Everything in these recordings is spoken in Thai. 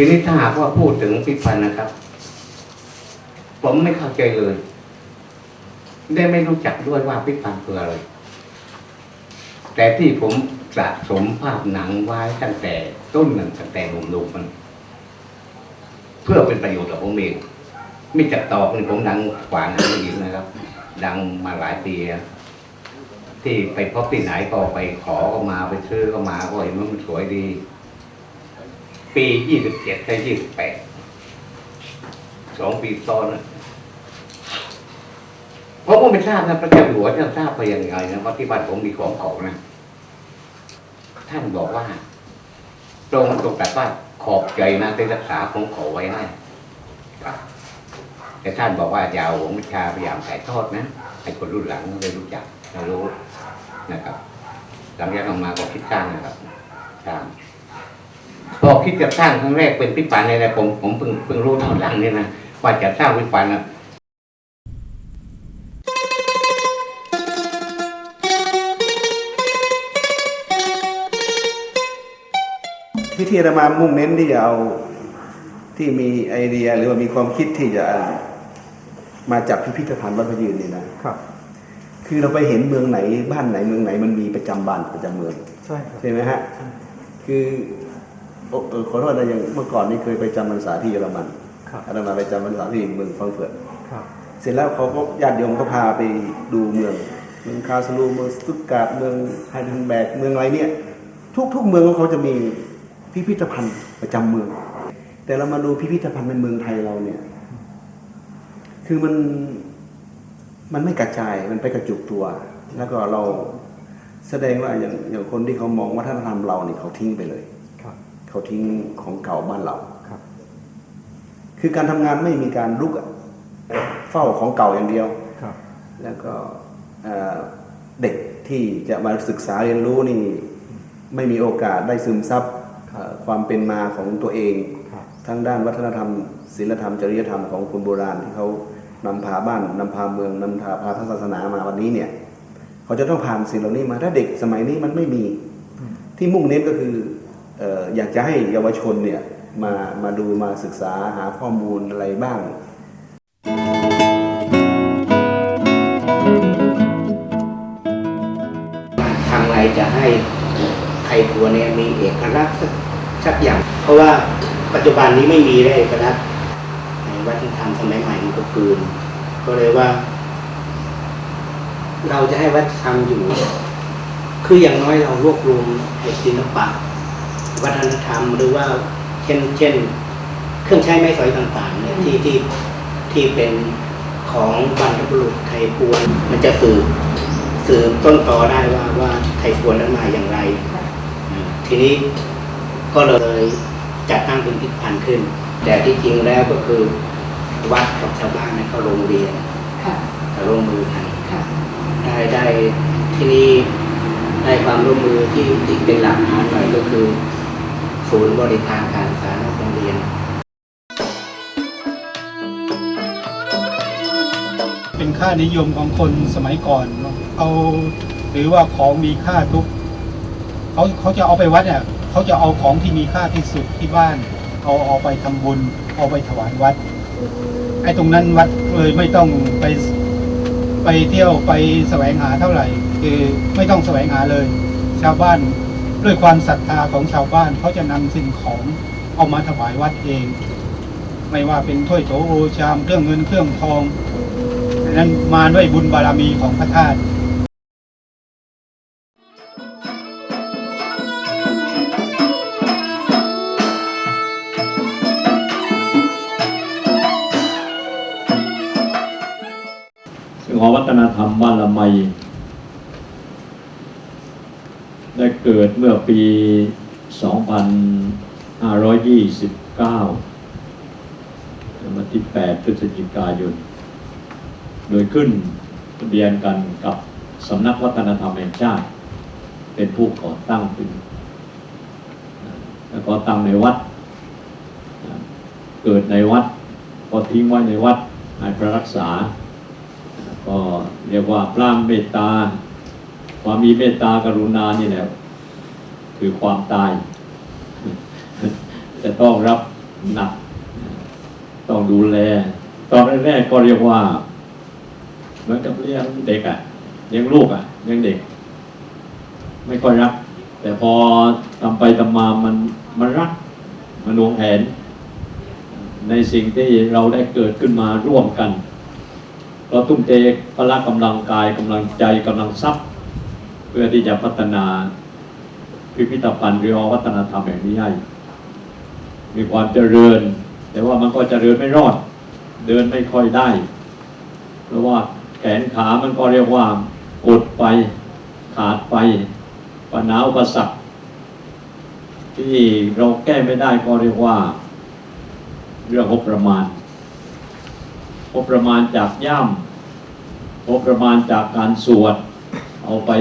ทีนี้ถ้าหากว่าพูดถึงพิพันธ์นะครับ ผมไม่เข้าใจเลย ได้ไม่รู้จักด้วยว่าพิพันธ์คืออะไร แต่ที่ผมสะสมภาพหนังไว้ตั้งแต่ต้นหนึ่งตั้งแต่หนุ่มๆมัน เพื่อเป็นประโยชน์ต่อผมเองไม่จัดตอกนี่ผมดังกว่าหนังอีกนะครับ ดังมาหลายปีที่ไปพบที่ไหนก็ไปขอก็มาไปซื้อก็มาก็เห็นว่ามันสวยดี ปียี่สิบเจ็ดถึงยี่สิบแปดสองปีซ้อนนะผมก็ไม่ทราบนะพระเจ้าหัวจะทราบไปยังไงนะเพราะที่บ้านผมมีของเก่านะท่านบอกว่าตรงตรงแต่ว่าขอบใจนะได้รักษาของเขาไว้ให้แต่ท่านบอกว่าอย่าเอาหวงวิชาพยายามถ่ายทอดนะให้คนรุ่นหลังได้รู้จักได้รู้นะครับ หลังจากนั้นมาก็คิดสร้างนะครับสร้าง พอคิดจะสร้างครั้งแรกเป็นพิปันเนี่ยนะผมผมเพิ่งเพิ่งรู้ตอนหลังเนี่ยนะว่าจะสร้างพิปันนะพิธีอาตมามุ่งเน้นที่จะเอาที่มีไอเดียหรือว่ามีความคิดที่จะมาจากพิพิธภัณฑ์วัดพระยืนนี่นะครับ คือเราไปเห็นเมืองไหนบ้านไหนเมืองไหนมันมีประจำบ้านประจำเมือง ใช่ครับใช่ไหมฮะคือ โอ้เออขอโทษนะอย่างเมื่อก่อนนี่เคยไปจำพรรษาที่เยอรมันครับอาตมาไปจำพรรษาที่เมืองฟรังก์เฟิร์ตครับเสร็จแล้วเขาก็ญาติโยมก็พาไปดูเมือง เมืองคาสลูเมืองสตุตการ์ดเมืองไฮเดนแบกเมืองอะไรเนี่ย ทุกทุกเมืองของเขาจะมีพิพิธภัณฑ์ประจำเมือง แต่เรามาดูพิพิธภัณฑ์ในเมืองไทยเราเนี่ย คือมันมันไม่กระจายมันไปกระจุกตัว แล้วก็เราแสดงว่าอย่างอย่างคนที่เขามองวัฒนธรรมเราเนี่ยเขาทิ้งไปเลยครับ เขาทิ้งของเก่าบ้านเราครับ คือการทำงานไม่มีการลุกอะเฝ้าของเก่าอย่างเดียวครับ แล้วก็เอ่อเด็กที่จะมาศึกษาเรียนรู้นี่ไม่มีโอกาสได้ซึมซับเอ่อความเป็นมาของตัวเองครับทั้งด้านวัฒนธรรมศิลธรรมจริยธรรมของคนโบราณที่เขานำพาบ้านนำพาเมืองนำพาพาพระศาสนามาวันนี้เนี่ย เขาจะต้องผ่านสิ่งเหล่านี้มาถ้าเด็กสมัยนี้มันไม่มี ที่มุ่งเน้นก็คือเอยากจะให้เยาวชนเนี่ยมามาดูมาศึกษาหาข้อมูลอะไรบ้างทางไรจะให้ไทยตัวเนี่ยมีเอกลักษณ์สักสักอย่าง เพราะว่าปัจจุบันนี้ไม่มีเลยเอกลักษณ์ในวัฒนธรรมสมัยใหม่มันก็คืนก็เลยว่า เราจะให้วัฒนธรรมอยู่ คืออย่างน้อยเรารวบรวมไอ้ศิลปะ วัฒนธรรม หรือว่าเช่นเช่น เครื่องใช้ไม้สอยต่างๆเนี่ยที่ที่ที่เป็นของบรรพบุรุษไทยพวน มันจะสืบสืบต้นตอได้ว่าว่าไทยพวนนั้นมาอย่างไรอ่าทีนี้ก็เลยจัดตั้งเป็นพิพิธภัณฑ์ขึ้น แต่ที่จริงแล้วก็คือวัดกับชาวบ้านนั้นก็โรงเรียนค่ะก็ร่วมมือกันค่ะได้ได้ที่นี่ได้ความร่วมมือที่ที่เป็นหลักฐานหน่อยก็คือ ศูนย์บริการการศึกษานอกโรงเรียน เป็นค่านิยมของคนสมัยก่อนเนอะเอาหรือว่าของมีค่าทุกเขาเขาจะเอาไปวัดเนี่ยเขาจะเอาของที่มีค่าที่สุดที่บ้าน เอาเอาไปทำบุญ เอาไปถวายวัดไอ้ตรงนั้นวัดเลยไม่ต้องไปไปเที่ยวไปแสวงหาเท่าไหร่ คือไม่ต้องแสวงหาเลย ชาวบ้าน ด้วยความศรัทธาของชาวบ้านเขาจะนำสิ่งของเอามาถวายวัดเอง ไม่ว่าเป็นถ้วยโถโอชามเครื่องเงินเครื่องทองดังนั้นมาด้วยบุญบารมีของพระธาตุซึ่งหอวัฒนธรรมบ้านละไม ได้เกิดเมื่อปี 2529วันที่ 8 พฤศจิกายน โดยขึ้นทะเบียนกันกับสำนักวัฒนธรรมแห่งชาติ เป็นผู้ก่อตั้งขึ้นแล้วก็ตั้งในวัด เกิดในวัด ก็ทิ้งไว้ในวัดให้พระรักษา ก็เรียกว่าพร่างเมตตา ความมีเมตตากรุณานี่แหละคือความตาย จะต้องรับหนัก ต้องดูแล ตอนแรกๆก็เรียกว่าเหมือนกับเลี้ยงเด็กอะ่ะเลี้ยงลูกอะ่ะเลี้ยงเด็ก ไม่ค่อยรัก แต่พอทำไปทำมามันมันรัก มันหวงแหน ในสิ่งที่เราได้เกิดขึ้นมาร่วมกัน เราทุ่มเทพละกำลังกายกำลังใจกำลังทรัพย์ พื่อที่จะพัฒนาพิพิธภัณฑ์หรือหอวัฒนธรรมแห่งนี้ให้มีความเจริญ แต่ว่ามันก็เจริญไม่รอด เดินไม่ค่อยได้ เพราะว่าแขนขามันก็เรียกว่ากดไปขาดไปปัญหาอุปสรรคที่เราแก้ไม่ได้ก็เรียกว่า เรื่องงบประมาณงบประมาณจากย่ำงบประมาณจากการสวด เอาไป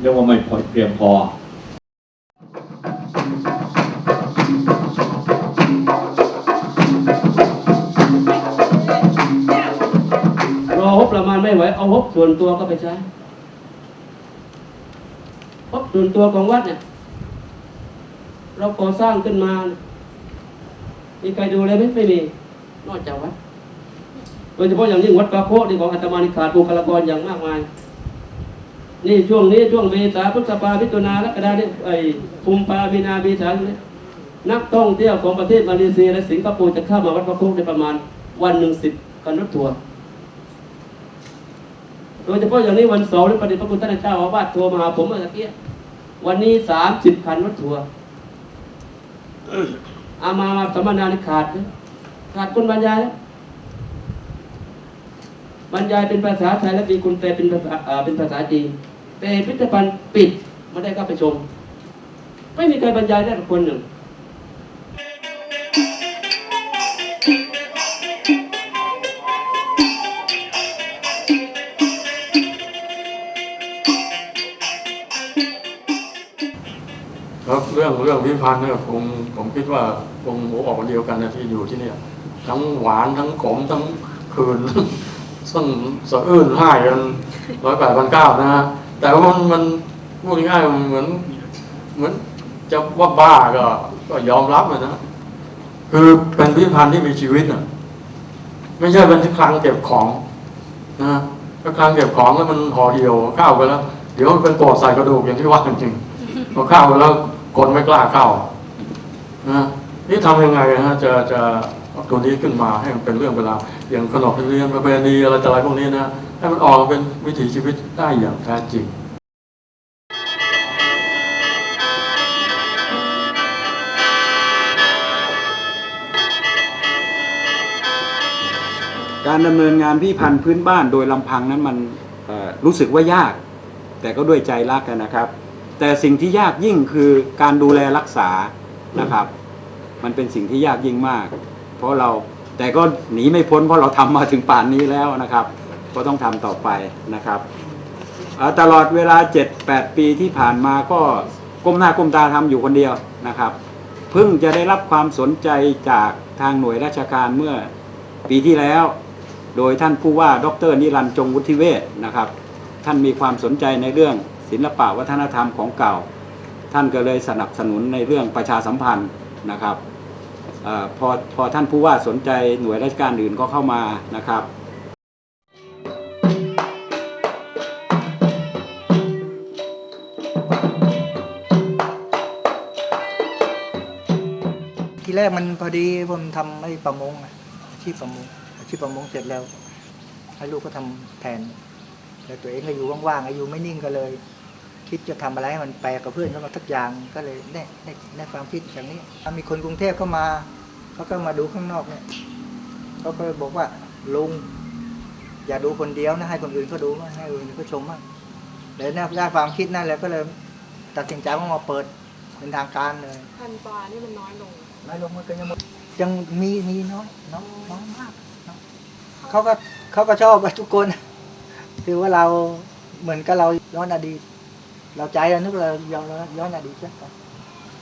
เรียกว่าไม่พอเพียงพอรอฮบประมาณไม่ไหว เอาฮบส่วนตัวก็ไปใช้ฮบส่วนตัวของวัดเนี่ย เราก่อสร้างขึ้นมา มีใครดูเลยไหมไม่มี นอกจากวัดโดยเฉพาะอย่างยิ่งวัดปาโคที่ของอาตมานิขาดบุคลากรอย่างมากมาย นี่ช่วงนี้ช่วงเมษาพฤษภาพิจารณากรกฎาเนี่ยไอ้กุมภามีนาเมษาเนี่ยนักท่องเที่ยวของประเทศมาเลเซียและสิงคโปร์จะเข้ามาวัดปาโคได้ประมาณวันหนึ่งสิบกันรถทัวร์โดยเฉพาะอย่างนี้วันเสาร์นี่ประเด็นพระคุณท่านเจ้าอาวาสโทรมาหาผมเมื่อกี้วันนี้สามสิบคันรถทัวร์อามามาสัมมนาในขาด ขาดคนบรรยายแล้วบรรยายเป็นภาษาไทยและมีคนแปลเป็นภาษาเอ่อเป็นภาษาจีน แต่พิพิธภัณฑ์ปิดไม่ได้เข้าไปชม ไม่มีใครบรรยายได้สักคนหนึ่งครับเรื่องเรื่องพิพันธ์เนี่ยผมผมคิดว่าคงหัวออกเดียวกันนะที่อยู่ที่เนี่ยทั้งหวานทั้งขมทั้งคืนซึ่งสะอื้นห้กันร้อยแปดพันเก้านะฮะ แต่ว่ามันมันพูดง่ายๆมันเหมือน เหมือนจะว่าบ้าก็ ก็ยอมรับนะคือเป็นพิพิธภัณฑ์ที่มีชีวิตน่ะ ไม่ใช่เป็นที่คลังเก็บของนะถ้าคลังเก็บของแล้วมันห่อเหี่ยวข้าวไปแล้ว เดี๋ยวมันเป็นกรธใส่กระดูกอย่างที่ว่าจริงๆพอเข้าไปแล้วคนไม่กล้าเข้านะนี่ทำยังไงนะจะจะตัวนี้ขึ้นมาให้มันเป็นเรื่องเวลาอย่างขนมเนียมประเพณีอะไรต่ออะไรพวกนี้นะ ให้มันออกมาเป็นวิถีชีวิตได้อย่างแท้จริงการดำเนินงานพิพันธ์พื้นบ้านโดยลำพังนั้นมันรู้สึกว่ายาก แต่ก็ด้วยใจรักกันนะครับ แต่สิ่งที่ยากยิ่งคือการดูแลรักษานะครับ มันเป็นสิ่งที่ยากยิ่งมาก เพราะเราแต่ก็หนีไม่พ้นเพราะเราทำมาถึงป่านนี้แล้วนะครับ ก็ต้องทำต่อไปนะครับตลอดเวลา 7-8 ปีที่ผ่านมาก็ก้มหน้าก้มตาทำอยู่คนเดียวนะครับเพิ่งจะได้รับความสนใจจากทางหน่วยราชการเมื่อปีที่แล้ว โดยท่านผู้ว่าดรนิรันดร์จงวุฒิเวศนะครับ ท่านมีความสนใจในเรื่องศิลปะวัฒนธรรมของเก่า ท่านก็เลยสนับสนุนในเรื่องประชาสัมพันธ์นะครับออพอพอท่านผู้ว่าสนใจหน่วยราชการอื่นก็เข้ามานะครับ กมันพอดีผมทำไอ้ประมงอาชีพประมงอาชีพประมงเสร็จแล้วให้ลูกก็ทำแทนแล้วตัวเองก็อยู่ว่างๆอายุไม่นิ่งก็เลย คิดจะทำอะไรให้มันแปลกกับเพื่อนเขามาทักอย่างก็เลยได้ได้ได้ความคิดอย่างนี้มีคนกรุงเทพเข้ามาเขาก็มาดูข้างนอกเนี่ยเขาก็บอกว่าลุงอย่าดูคนเดียวนะให้คนอื่นก็ดูบ้างให้คนอื่นก็ชมบ้างเลยน่าได้ความคิดนั่นแหละก็เลย ตัดสินใจว่ามาเปิดเป็นทางการเลยพันปลานี่มันน้อยลง ไม่ลงมือกันยังมดยังมีมีน้อยน้อยน้อยมากเขาก็เขาก็ชอบทุกคนคือว่าเราเหมือนกับเราย้อนอดีต เราใจเรานึกเราย้อนย้อนอดีตใช่ไหม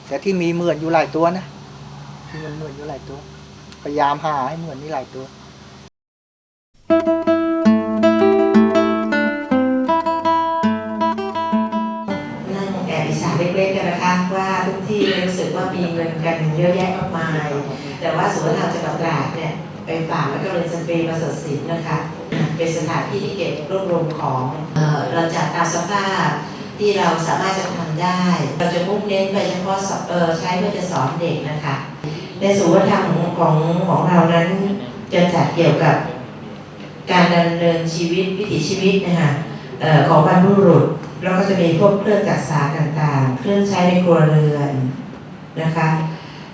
แต่ที่มีเหมือนอยู่หลายตัวนะที่มันเหมือนอยู่หลายตัว พยายามหาให้เหมือนนี่หลายตัว กันเยอะแยะมากมาย แต่ว่าศูนย์วัฒนธรรมจังหวัดตราดเนี่ยไปฝากไว้กับโรงเรียนสตรีประเสริฐศิลป์นะคะเป็นสถานที่ที่เก็บรวบรวมของเออเราจัดตามสภาพที่เราสามารถจะทำได้ เราจะมุ่งเน้นไปเฉพาะออใช้เพื่อจะสอนเด็กนะคะ ในศูวธรรมของของของเรานั้นจะจัดเกี่ยวกับการดำเนินชีวิตวิถีชีวิตนะคะออของบรรพบุรุษแล้วก็จะมีพวกเครื่องจักษาต่างๆ เครื่องใช้ในครัวเรือนนะคะ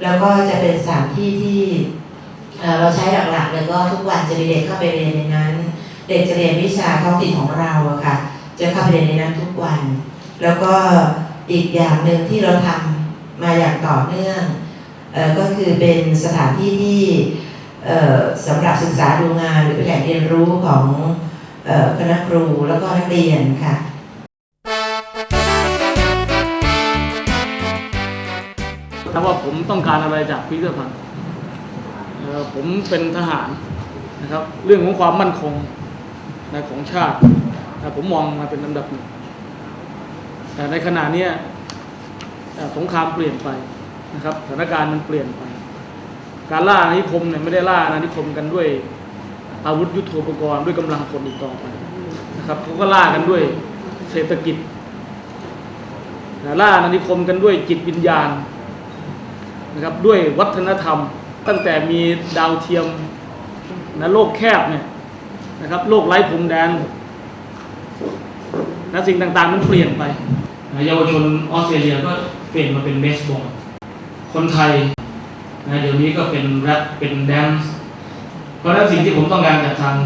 แล้วก็จะเป็นสถานที่ที่เราใช้หลักๆเลยก็ทุกวันจะมีเด็กเข้าไปเรียนในนั้น เด็กจะเรียนวิชาท้องถิ่นของเราอะค่ะ จะเข้าไปเรียนในนั้นทุกวัน แล้วก็อีกอย่างหนึ่งที่เราทำมาอย่างต่อเนื่องออก็คือเป็นสถานที่ที่สำหรับศึกษาดูงานหรือเป็นแหล่งเรียนรู้ของคณะครูแล้วก็นักเรียนค่ะ ถ้าว่าผมต้องการอะไรจากพิพิธภัณฑ์ผมเป็นทหารนะครับ เรื่องของความมั่นคงนะของชาตินะผมมองมาเป็นลำดับหนึ่งแต่ในขณะนี้สงครามเปลี่ยนไปนะครับสถานการณ์มันเปลี่ยนไป การล่าอาณานิคมเนี่ยไม่ได้ล่าอาณานิคมกันด้วย อาวุธยุทโธปกรณ์ด้วยกำลังคนอีกต่อไปนะครับเขาก็ล่ากันด้วยเศรษฐกิจล่าอาณานิคมกันด้วยจิตวิญญาณ นะครับด้วยวัฒนธรรม ตั้งแต่มีดาวเทียมนะโลกแคบเนี่ยนะครับโลกไร้พรมแดนนะสิ่งต่างๆมันเปลี่ยนไปนะเยาวชนออสเตรเลียก็เปลี่ยนมาเป็นเบสบอลคนไทยนะเดี๋ยวนี้ก็เป็นแรปเป็นแดนซ์เพราะฉะนั้นสิ่งที่ผมต้องการจากทาง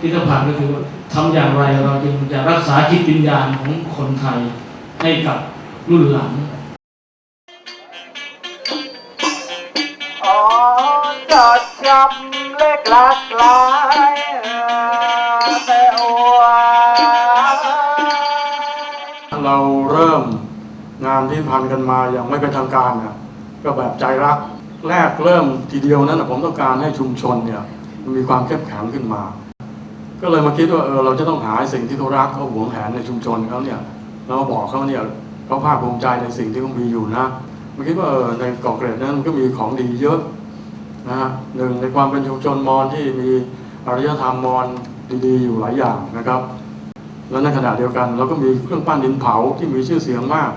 พิพิธภัณฑ์ก็คือว่าทำอย่างไรเราจึงจะรักษาจิตวิญญาณของคนไทยให้กับรุ่นหลัง จำเล็กหลากหลายแต่อวเราเริ่มงานที่พันกันมาอย่างไม่เป็นทางการน่ะก็แบบใจรักแรกเริ่มทีเดียวนั้นผมต้องการให้ชุมชนเนี่ยมันมีความเข้มแข็งขึ้นมา ก็เลยมาคิดว่าเออเราจะต้องหาสิ่งที่เขารักเขาหวงแหนในชุมชนเขาเนี่ยเรามาบอกเขาเนี่ยเขาภาคภูมิใจในสิ่งที่เขามีอยู่นะมาคิดว่าเออในเกาะเกร็ดนั้นมันก็มีของดีเยอะ นะฮะหนึ่งในความเป็นชุมชนมอญที่มีอารยธรรมมอญดีๆ อยู่หลายอย่างนะครับ แล้วในขณะเดียวกัน เราก็มีเครื่องปั้นดินเผาที่มีชื่อเสียงมาก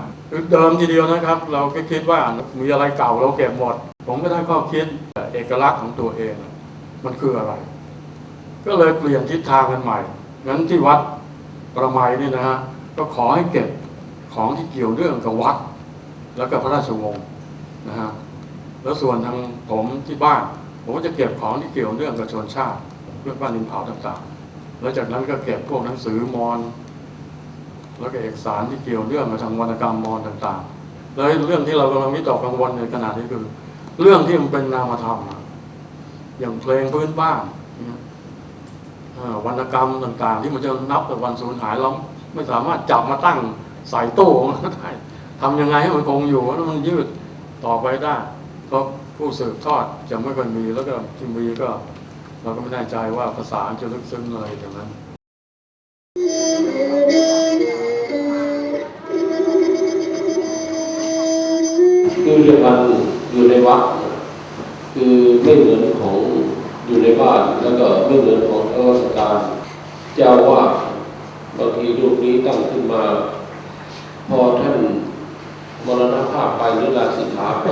เดิมทีเดียวนะครับ เราก็คิดว่ามีอะไรเก่าเราเก็บหมด ผมก็ได้ข้อคิดเอกลักษณ์ของตัวเอง มันคืออะไร ก็เลยเปลี่ยนทิศทางกันใหม่งั้นที่วัดประไมยนี่นะฮะก็ขอให้เก็บของที่เกี่ยวเนื่องกับวัด แล้วก็พระราชวงศ์นะฮะ แล้วส่วนทางผมที่บ้าน ผมก็จะเก็บของที่เกี่ยวเนื่องกับชนชาติเรื่องบ้านดินเผาต่างๆ แล้วจากนั้นก็เก็บพวกหนังสือมอญแล้วก็เอกสารที่เกี่ยวเนื่องกับทางวรรณกรรมมอญต่างๆ แล้วเรื่องที่เรากำลังวิตกกังวลในขณะนี้คือ เรื่องที่มันเป็นนามธรรมอย่างเพลงพื้นบ้านวรรณกรรมต่างๆ ที่มันจะนับเป็นวันสูญหายเราไม่สามารถจับมาตั้งใส่ตู้มันได้ทำยังไงให้มันคงอยู่แล้วมันยืดต่อไปได้ เพราะผู้สืบทอดจะไม่ค่อยมีแล้วก็ที่มีก็ เราก็ไม่แน่ใจว่าภาษาจะลึกซึ้งอะไรอย่างนั้นคือเรียกว่าอยู่ในวัดคือไม่เหมือนของอยู่ในบ้านแล้วก็ไม่เหมือนของราชการเจ้าว่าบางทีรูปนี้ตั้งขึ้นมา พอท่านมรณภาพไปหรือลาสิกขาไป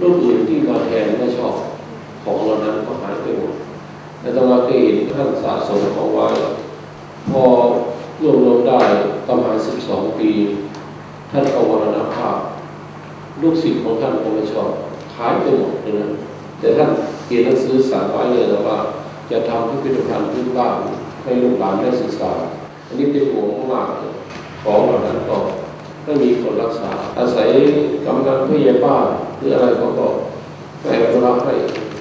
รูปอื่นที่มาแทนไม่ชอบของเรานั้นก็หายไปหมดแต่ตมาเคยเห็นท่านสะสมของไว้ พอรวบรวมได้ประมาณ12ปี ท่านก็มรณภาพ ลูกศิษย์ของท่านคงไม่ชอบขายไปหมดเลยนะแต่ท่านเขียนหนังสือสั่งไว้เลยนะว่า จะทำพิพิธภัณฑ์พื้นบ้านให้ลูกหลานได้ศึกษา อันนี้เป็นห่วงมากของเหล่านั้นก็ไม่มีคนรักษา อาศัยกำนันผู้ใหญ่บ้าน หรืออะไรเขาก็ให้อนุรักษ์ให้เพราะว่าไม่ใช่ห